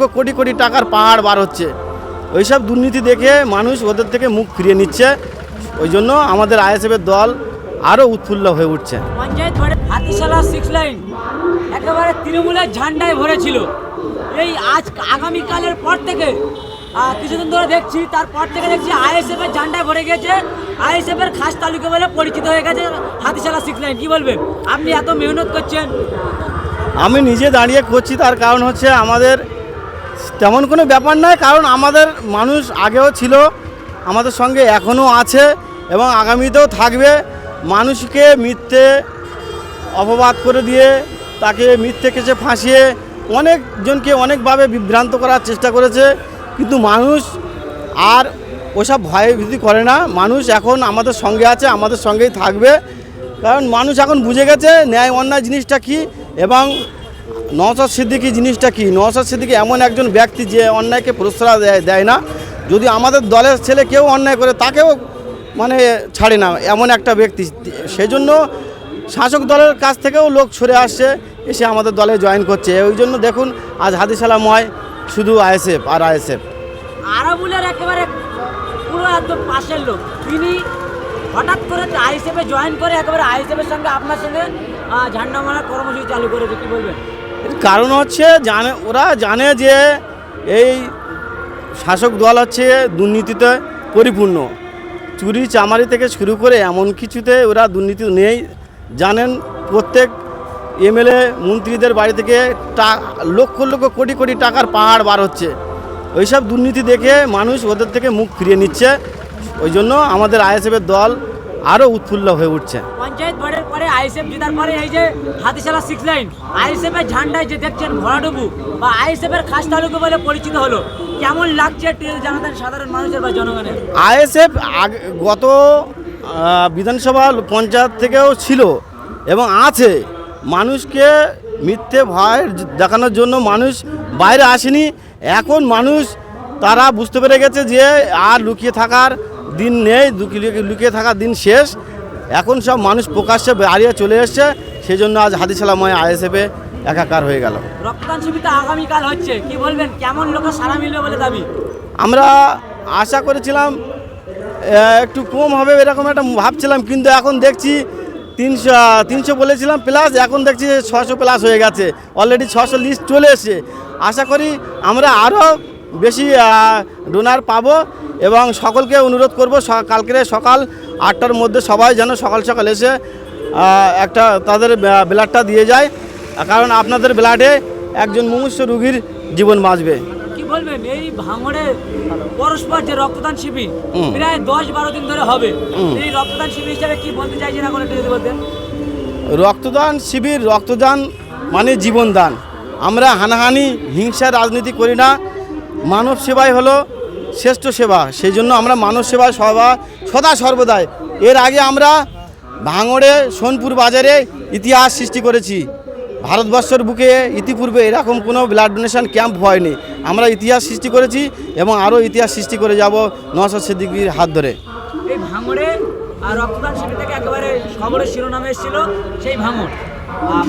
লক্ষ কোটি কোটি টাকার পাহাড় বার হচ্ছে। ওইসব দুর্নীতি দেখে মানুষ ওদের থেকে মুখ ফিরিয়ে নিচ্ছে। ওই জন্য আমাদের আইএসএফের দল আরও উৎফুল্ল হয়ে উঠছে। পঞ্চায়েত হাতিশালা সিক্স লাইন একেবারে তৃণমূলের ঝান্ডায় ভরেছিল। এই আজ আগামীকালের পর থেকে কিছুদিন ধরে দেখছি তারপর থেকে দেখছি আইএসএফ এর ঝান্ডায় ভরে গেছে আইএসএফ এর খাস তালুকা বলে পরিচিত হয়ে গেছে হাতিশালা সিক্স লাইন কি বলবেন? আপনি এত মেহনত করছেন। আমি নিজে দাঁড়িয়ে করছি তার কারণ হচ্ছে আমাদের তেমন কোনো ব্যাপার নয়, কারণ আমাদের মানুষ আগেও ছিল, আমাদের সঙ্গে এখনও আছে এবং আগামীতেও থাকবে। মানুষকে মিথ্যে অপবাদ করে দিয়ে তাকে মিথ্যে কেসে ফাঁসিয়ে অনেকজনকে অনেকভাবে বিভ্রান্ত করার চেষ্টা করেছে। কিন্তু মানুষ আর ওসব ভয় ভীতি করে না। মানুষ এখন আমাদের সঙ্গে আছে, আমাদের সঙ্গেই থাকবে। কারণ মানুষ এখন বুঝে গেছে ন্যায় অন্যায় জিনিসটা কী এবং নওসাদ সিদ্দিকি জিনিসটা কি? নওসাদ সিদ্দিকি এমন একজন ব্যক্তি যে অন্যায়কে প্রশ্রয় দেয় দেয় না। যদি আমাদের দলের ছেলে কেউ অন্যায় করে, তাকেও মানে ছাড়ে না এমন একটা ব্যক্তি। সেজন্য শাসক দলের কাছ থেকেও লোক সরে আসছে, এসে আমাদের দলে জয়েন করছে। ওই জন্য দেখুন, আজ হাদিসালাময় শুধু আইএসএফ আর আইএসএফ। আরাবুলের একেবারে পুরো একদম পাশের লোক। তিনি হঠাৎ করে আইএসএফে জয়েন করে, একেবারে আইএসএফের সঙ্গে আপনার সঙ্গে ঝান্ডা মারার কর্মসূচি চালু করেছে। কি বলবেন? কারণ হচ্ছে জানে, ওরা জানে যে এই শাসক দল হচ্ছে দুর্নীতিতে পরিপূর্ণ। চুরি চামারি থেকে শুরু করে এমন কিছুতে ওরা দুর্নীতি নেই। জানেন প্রত্যেক এমএলএ মন্ত্রীদের বাড়ি থেকে টা, লক্ষ লক্ষ কোটি কোটি টাকার পাহাড় বার হচ্ছে। ওইসব দুর্নীতি দেখে মানুষ ওদের থেকে মুখ ফিরিয়ে নিচ্ছে। ওই জন্য আমাদের আইএসএফের দল আরও উৎফুল্ল হয়ে উঠছে। পঞ্চায়েত ভোটের পরে আইএসএফ জেতার পরে এই যে হাতিশালা সিক্স লাইন আইএসএফ এর ঝান্ডায় যে দেখছেন ভরাডুবু বা আইএসএফ এর খাস তালুকু বলে পরিচিত হলো কেমন লাগছে একটু যদি জানাতেন সাধারণ মানুষের বা জনগণের? আইএসএফ গত বিধানসভা পঞ্চায়েত থেকেও ছিল এবং আছে। মানুষকে মিথ্যে ভয় দেখানোর জন্য মানুষ বাইরে আসেনি। এখন মানুষ তারা বুঝতে পেরে গেছে যে আর লুকিয়ে থাকার দিন নেই লুকিয়ে লুকিয়ে থাকার দিন শেষ। এখন সব মানুষ প্রকাশ্যে বাড়িয়ে চলে এসছে সেই জন্য আজ হাদিসালাময় আইএসএফে একাকার হয়ে গেল। রক্তদান শিবিরটা আগামীকাল হচ্ছে কি বলবেন? কেমন লোকের সারা মিলবে বলে দাবি? আমরা আশা করেছিলাম একটু কম হবে এরকম একটা ভাবছিলাম কিন্তু এখন দেখছি তিনশো তিনশো বলেছিলাম প্লাস এখন দেখছি ছশো প্লাস হয়ে গেছে। অলরেডি ছশো লিস্ট চলে এসছে। আশা করি আমরা আরও বেশি ডোনার পাবো। এবং সকলকে অনুরোধ করব কালকে সকাল আটটার মধ্যে সবাই যেন সকাল সকাল এসে একটা তাদের ব্লাডটা দিয়ে যায়। কারণ আপনাদের ব্লাডে একজন মুমূর্ষ রুগীর জীবন বাঁচবে। বলবেন? এই ভাঙড়ে পরস্পর যে রক্তদান শিবির। প্রায় দশ বারো দিন ধরে হবে। এই রক্তদান শিবির হিসাবে কি বলতে চাইছেন এখন একটু যদি বলতেন? রক্তদান শিবির রক্তদান মানে জীবনদান। আমরা হানাহানি হিংসা রাজনীতি করি না। মানব সেবাই হলো শ্রেষ্ঠ সেবা। সেই জন্য আমরা মানব সেবা সবা সদা সর্বদাই। এর আগে আমরা ভাঙড়ে, সোনপুর বাজারে ইতিহাস সৃষ্টি করেছি। ভারতবর্ষের বুকে ইতিপূর্বে এরকম কোনো ব্লাড ডোনেশন ক্যাম্প হয়নি। আমরা ইতিহাস সৃষ্টি করেছি এবং আরও ইতিহাস সৃষ্টি করে যাব নশো সিদ্দিকির হাত ধরে। এই ভাঙড়ে আর রক্তদান শিবির থেকে একেবারে খবরের শিরোনামে এসেছিল সেই ভাঙড়।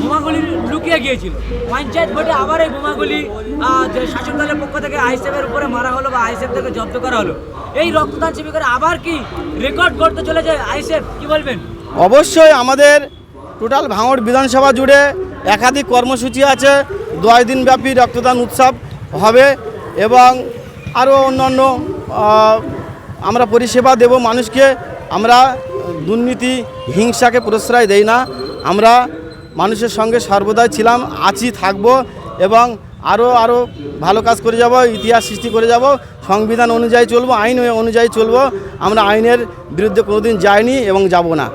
বোমাগুলি লুকিয়ে গিয়েছিল। পঞ্চায়েত ভোটে আবার এই বোমাগুলি যে শাসক দলের পক্ষ থেকে আইসেফের উপরে মারা হলো বা আইসেফ থেকে জব্দ করা হলো। এই রক্তদান শিবির আবার কি রেকর্ড করতে চলেছে আইসেফ কি বলবেন? অবশ্যই আমাদের টোটাল ভাঙড় বিধানসভা জুড়ে একাধিক কর্মসূচি আছে। দশ দিনব্যাপী রক্তদান উৎসব হবে এবং আরও অন্যান্য আমরা পরিষেবা দেব মানুষকে। আমরা দুর্নীতি, হিংসাকে প্রশ্রয় দেই না। আমরা মানুষের সঙ্গে সর্বদাই ছিলাম, আছি, থাকব এবং আরও আরও ভালো কাজ করে যাব, ইতিহাস সৃষ্টি করে যাব, সংবিধান অনুযায়ী চলবো, আইন অনুযায়ী চলবো। আমরা আইনের বিরুদ্ধে কোনোদিন যাইনি এবং যাব না।